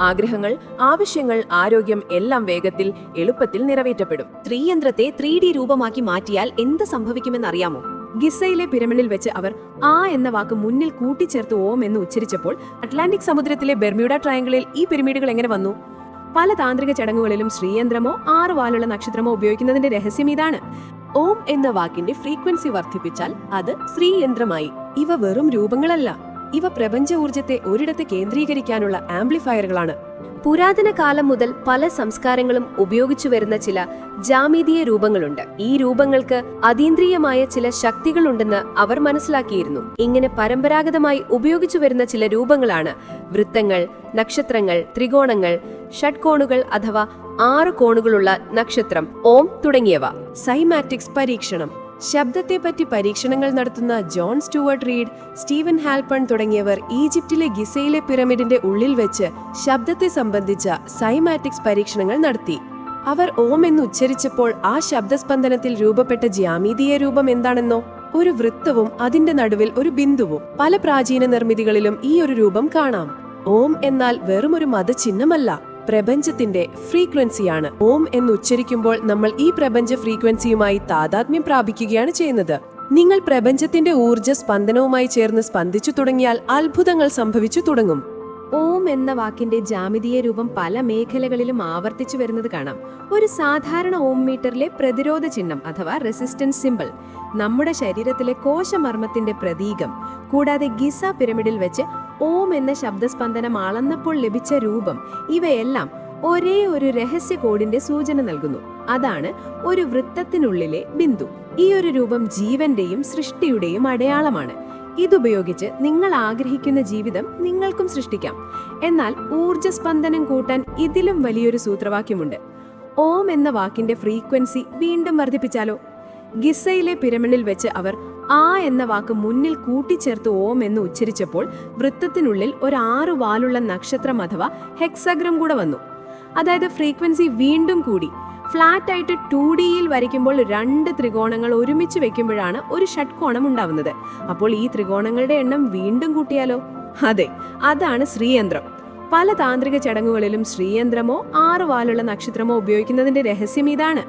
ആഗ്രഹങ്ങൾ ആവശ്യങ്ങൾ ആരോഗ്യം എല്ലാം വേഗത്തിൽ എളുപ്പത്തിൽ നിറവേറ്റപ്പെടും. സ്ത്രീയന്ത്രത്തെ ത്രീ ഡി രൂപമാക്കി മാറ്റിയാൽ എന്ത് സംഭവിക്കുമെന്നറിയാമോ? ഗിസയിലെ പിരമിഡിൽ വെച്ച് അവർ ആ എന്ന വാക്ക് മുന്നിൽ കൂട്ടിച്ചേർത്ത് ഓം എന്ന് ഉച്ചരിച്ചപ്പോൾ അറ്റ്ലാന്റിക് സമുദ്രത്തിലെ ബെർമ്യൂഡ ട്രയങ്കിളിൽ ഈ പിരമിഡുകൾ എങ്ങനെ വന്നു? പല താന്ത്രിക ചടങ്ങുകളിലും ശ്രീയന്ത്രമോ ആറ് വാലുള്ള നക്ഷത്രമോ ഉപയോഗിക്കുന്നതിന്റെ രഹസ്യം ഇതാണ്. ഓം എന്ന വാക്കിന്റെ ഫ്രീക്വൻസി വർദ്ധിപ്പിച്ചാൽ അത് ശ്രീയന്ത്രമായി. ഇവ വെറും രൂപങ്ങളല്ല. ഇവ പ്രപഞ്ച ഊർജത്തെ ഒരിടത്ത് കേന്ദ്രീകരിക്കാനുള്ള ആംപ്ലിഫയറുകളാണ്. പുരാതന കാലം മുതൽ പല സംസ്കാരങ്ങളും ഉപയോഗിച്ചു വരുന്ന ചില ജാമീതീയ രൂപങ്ങളുണ്ട്. ഈ രൂപങ്ങൾക്ക് അതീന്ദ്രിയമായ ചില ശക്തികളുണ്ടെന്ന് അവർ മനസ്സിലാക്കിയിരുന്നു. ഇങ്ങനെ പരമ്പരാഗതമായി ഉപയോഗിച്ചു വരുന്ന ചില രൂപങ്ങളാണ് വൃത്തങ്ങൾ നക്ഷത്രങ്ങൾ ത്രികോണങ്ങൾ ഷഡ്കോണുകൾ അഥവാ ആറ് കോണുകളുള്ള നക്ഷത്രം ഓം തുടങ്ങിയവ. സൈമാറ്റിക്സ് പരീക്ഷണം. ശബ്ദത്തെപ്പറ്റി പരീക്ഷണങ്ങൾ നടത്തുന്ന John Stuart Reid Steven Halpern തുടങ്ങിയവർ ഈജിപ്തിലെ ഗിസയിലെ പിരമിഡിന്റെ ഉള്ളിൽ വെച്ച് ശബ്ദത്തെ സംബന്ധിച്ച സൈമാറ്റിക്സ് പരീക്ഷണങ്ങൾ നടത്തി. അവർ ഓം എന്ന് ഉച്ചരിച്ചപ്പോൾ ആ ശബ്ദസ്പന്ദനത്തിൽ രൂപപ്പെട്ട ജ്യാമീതീയ രൂപം എന്താണെന്നോ ഒരു വൃത്തവും അതിന്റെ നടുവിൽ ഒരു ബിന്ദുവും. പല പ്രാചീന നിർമ്മിതികളിലും ഈ ഒരു രൂപം കാണാം. ഓം എന്നാൽ വെറും ഒരു മതചിഹ്നമല്ല. പ്രപഞ്ചത്തിന്റെ ഫ്രീക്വൻസിയാണ്. ഓം എന്ന് ഉച്ചരിക്കുമ്പോൾ നമ്മൾ ഈ പ്രപഞ്ച ഫ്രീക്വൻസിയുമായി താതാത്മ്യം പ്രാപിക്കുകയാണ് ചെയ്യുന്നത്. നിങ്ങൾ പ്രപഞ്ചത്തിന്റെ ഊർജ സ്പന്ദനവുമായി ചേർന്ന് സ്പന്ദിച്ചു തുടങ്ങിയാൽ അത്ഭുതങ്ങൾ സംഭവിച്ചു തുടങ്ങും. ഓം എന്ന വാക്കിന്റെ ജാമിതീയ രൂപം പല മേഖലകളിലും ആവർത്തിച്ചു വരുന്നത് കാണാം. ഒരു സാധാരണ ഓം മീറ്ററിലെ പ്രതിരോധ ചിഹ്നം അഥവാ റെസിസ്റ്റൻസ് സിമ്പിൾ. നമ്മുടെ ശരീരത്തിലെ കോശമർമ്മത്തിന്റെ പ്രതീകം കൂടാതെ ഗിസ പിരമിഡിൽ വെച്ച് ഓം എന്ന ശബ്ദസ്പന്ദനം അളന്നപ്പോൾ ലഭിച്ച രൂപം ഇവയെല്ലാം ഒരേ ഒരു രഹസ്യ കോഡിന്റെ സൂചന നൽകുന്നു. അതാണ് ഒരു വൃത്തത്തിനുള്ളിലെ ബിന്ദു. ഈ ഒരു രൂപം ജീവന്റെയും സൃഷ്ടിയുടെയും അടയാളമാണ്. ഇതുപയോഗിച്ച് നിങ്ങൾ ആഗ്രഹിക്കുന്ന ജീവിതം നിങ്ങൾക്കും സൃഷ്ടിക്കാം. എന്നാൽ ഊർജസ്പന്ദനം കൂട്ടാൻ ഇതിലും വലിയൊരു സൂത്രവാക്യമുണ്ട്. ഓം എന്ന വാക്കിന്റെ ഫ്രീക്വൻസി വീണ്ടും വർദ്ധിപ്പിച്ചാലോ? ഗിസയിലെ പിരമിഡിൽ വെച്ച് അവർ ആ എന്ന വാക്ക് മുന്നിൽ കൂട്ടിച്ചേർത്ത് ഓം എന്ന് ഉച്ചരിച്ചപ്പോൾ വൃത്തത്തിനുള്ളിൽ ഒരു ആറു വാലുള്ള നക്ഷത്രം അഥവാ ഹെക്സഗ്രം കൂടെ വന്നു. അതായത് ഫ്രീക്വൻസി വീണ്ടും കൂടി. ഫ്ലാറ്റ് ആയിട്ട് ടു ഡിയിൽ വരയ്ക്കുമ്പോൾ രണ്ട് ത്രികോണങ്ങൾ ഒരുമിച്ച് വെക്കുമ്പോഴാണ് ഒരു ഷഡ്കോണം ഉണ്ടാവുന്നത്. അപ്പോൾ ഈ ത്രികോണങ്ങളുടെ എണ്ണം വീണ്ടും കൂട്ടിയാലോ? അതെ അതാണ് ശ്രീയന്ത്രം. പല താന്ത്രിക ചടങ്ങുകളിലും ശ്രീയന്ത്രമോ ആറ് വാലുള്ള നക്ഷത്രമോ ഉപയോഗിക്കുന്നതിന്റെ രഹസ്യം ഇതാണ്.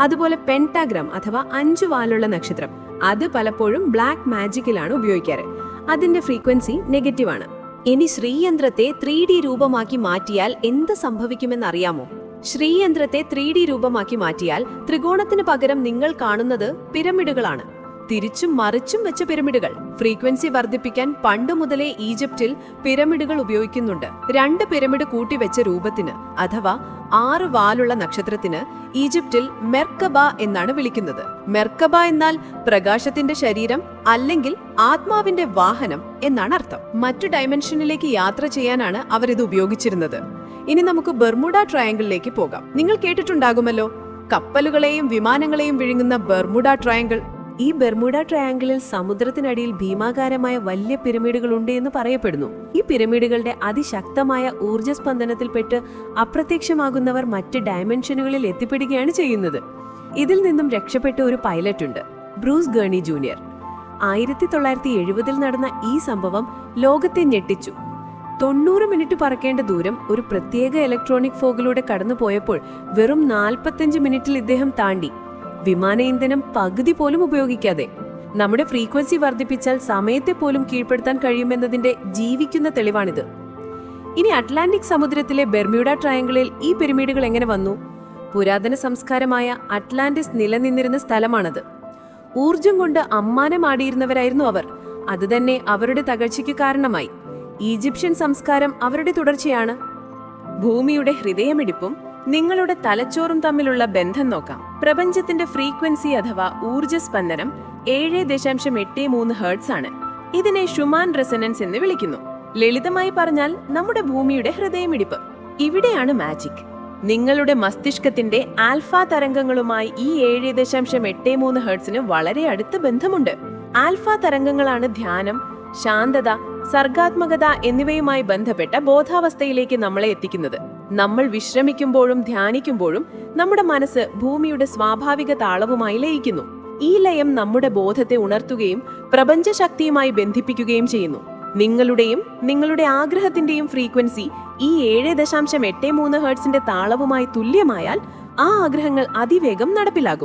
അതുപോലെ പെൻടാഗ്രാം അഥവാ അഞ്ചു വാലുള്ള നക്ഷത്രം അത് പലപ്പോഴും ബ്ലാക്ക് മാജിക്കിലാണ് ഉപയോഗിക്കാറ്. അതിന്റെ ഫ്രീക്വൻസി നെഗറ്റീവ് ആണ് ഇനി ശ്രീയന്ത്രത്തെ ത്രീ രൂപമാക്കി മാറ്റിയാൽ എന്ത് സംഭവിക്കുമെന്നറിയാമോ ശ്രീയന്ത്രത്തെ ത്രീ ഡി രൂപമാക്കി മാറ്റിയാൽ ത്രികോണത്തിന് പകരം നിങ്ങൾ കാണുന്നത് പിരമിഡുകളാണ്. തിരിച്ചും മറിച്ചും വെച്ച പിരമിഡുകൾ. ഫ്രീക്വൻസി വർദ്ധിപ്പിക്കാൻ പണ്ട് മുതലേ ഈജിപ്തിൽ പിരമിഡുകൾ ഉപയോഗിക്കുന്നുണ്ട്. രണ്ട് പിരമിഡ് കൂട്ടിവെച്ച രൂപത്തിന് അഥവാ ആറ് വാലുള്ള നക്ഷത്രത്തിന് ഈജിപ്തിൽ മെർക്കബ എന്നാണ് വിളിക്കുന്നത്. മെർക്കബ എന്നാൽ പ്രകാശത്തിന്റെ ശരീരം അല്ലെങ്കിൽ ആത്മാവിന്റെ വാഹനം എന്നാണ് അർത്ഥം. മറ്റു ഡയമെൻഷനിലേക്ക് യാത്ര ചെയ്യാനാണ് അവർ ഇത് ഉപയോഗിച്ചിരുന്നത്. ഇനി നമുക്ക് ബെർമുഡ ട്രയാങ്കിളിലേക്ക് പോകാം. നിങ്ങൾ കേട്ടിട്ടുണ്ടാകുമല്ലോ. കപ്പലുകളെയും വിമാനങ്ങളെയും വിഴുങ്ങുന്ന ബെർമുഡ ട്രയാങ്കിൾ ഈ ബെർമുഡ ട്രയാങ്കിളിൽ സമുദ്രത്തിനടിയിൽ ഭീമാകാരമായ വലിയ പിരമിഡുകൾ ഉണ്ട് എന്ന് പറയപ്പെടുന്നു. ഈ പിരമിഡുകളുടെ അതിശക്തമായ ഊർജസ്പന്ദനത്തിൽപ്പെട്ട് അപ്രത്യക്ഷമാകുന്നവർ മറ്റ് ഡയമെൻഷനുകളിൽ എത്തിപ്പെടുകയാണ് ചെയ്യുന്നത്. ഇതിൽ നിന്നും രക്ഷപ്പെട്ട ഒരു പൈലറ്റ് ഉണ്ട് ബ്രൂസ് ഗേണി ജൂനിയർ. ആയിരത്തി തൊള്ളായിരത്തി എഴുപതിൽ നടന്ന ഈ സംഭവം ലോകത്തെ ഞെട്ടിച്ചു. തൊണ്ണൂറ് മിനിറ്റ് പറക്കേണ്ട ദൂരം ഒരു പ്രത്യേക ഇലക്ട്രോണിക് ഫോഗിലൂടെ കടന്നു പോയപ്പോൾ വെറും നാൽപ്പത്തഞ്ച് മിനിറ്റിൽ ഇദ്ദേഹം താണ്ടി. വിമാന ഇന്ധനം പകുതി പോലും ഉപയോഗിക്കാതെ നമ്മുടെ ഫ്രീക്വൻസി വർദ്ധിപ്പിച്ചാൽ സമയത്തെ പോലും കീഴ്പ്പെടുത്താൻ കഴിയുമെന്നതിന്റെ ജീവിക്കുന്ന തെളിവാണിത്. ഇനി അറ്റ്ലാന്റിക് സമുദ്രത്തിലെ ബെർമ്യൂഡ ട്രയാങ്കിളിൽ ഈ പിരമിഡുകൾ എങ്ങനെ വന്നു? പുരാതന സംസ്കാരമായ അറ്റ്ലാന്റിസ് നിലനിന്നിരുന്ന സ്ഥലമാണത്. ഊർജം കൊണ്ട് അമ്മാനമാടിയിരുന്നവരായിരുന്നു അവർ. അതുതന്നെ അവരുടെ തകർച്ചയ്ക്ക് കാരണമായി. ഈജിപ്ഷ്യൻ സംസ്കാരം അവരുടെ തുടർച്ചയാണ്. ഭൂമിയുടെ ഹൃദയമിടിപ്പും നിങ്ങളുടെ തലച്ചോറും തമ്മിലുള്ള ബന്ധം നോക്കാം. പ്രപഞ്ചത്തിന്റെ ഫ്രീക്വൻസി അഥവാ ഊർജസ്പന്ദനം ഏഴ് ദശാംശം എട്ട് മൂന്ന് ഹേർട്സ് ആണ്. ഇതിനെ ഷുമാൻ റെസനൻസ് എന്ന് വിളിക്കുന്നു. ലളിതമായി പറഞ്ഞാൽ നമ്മുടെ ഭൂമിയുടെ ഹൃദയമിടിപ്പ്. ഇവിടെയാണ് മാജിക്. നിങ്ങളുടെ മസ്തിഷ്കത്തിന്റെ ആൽഫ തരംഗങ്ങളുമായി ഈ ഏഴ് ദശാംശം എട്ട് മൂന്ന് ഹേർട്സിന് വളരെ അടുത്ത ബന്ധമുണ്ട്. ആൽഫ തരംഗങ്ങളാണ് ധ്യാനം ശാന്തത സർഗാത്മകത എന്നിവയുമായി ബന്ധപ്പെട്ട ബോധാവസ്ഥയിലേക്ക് നമ്മളെ എത്തിക്കുന്നത്. നമ്മൾ വിശ്രമിക്കുമ്പോഴും ധ്യാനിക്കുമ്പോഴും നമ്മുടെ മനസ്സ് ഭൂമിയുടെ സ്വാഭാവിക താളവുമായി ലയിക്കുന്നു. ഈ ലയം നമ്മുടെ ബോധത്തെ ഉണർത്തുകയും പ്രപഞ്ചശക്തിയുമായി ബന്ധിപ്പിക്കുകയും ചെയ്യുന്നു. നിങ്ങളുടെയും നിങ്ങളുടെ ആഗ്രഹത്തിന്റെയും ഫ്രീക്വൻസി ഈ ഏഴ് ദശാംശം എട്ട് മൂന്ന് ഹേർട്സിന്റെ താളവുമായി തുല്യമായാൽ ആ ആഗ്രഹങ്ങൾ അതിവേഗം നടപ്പിലാകും.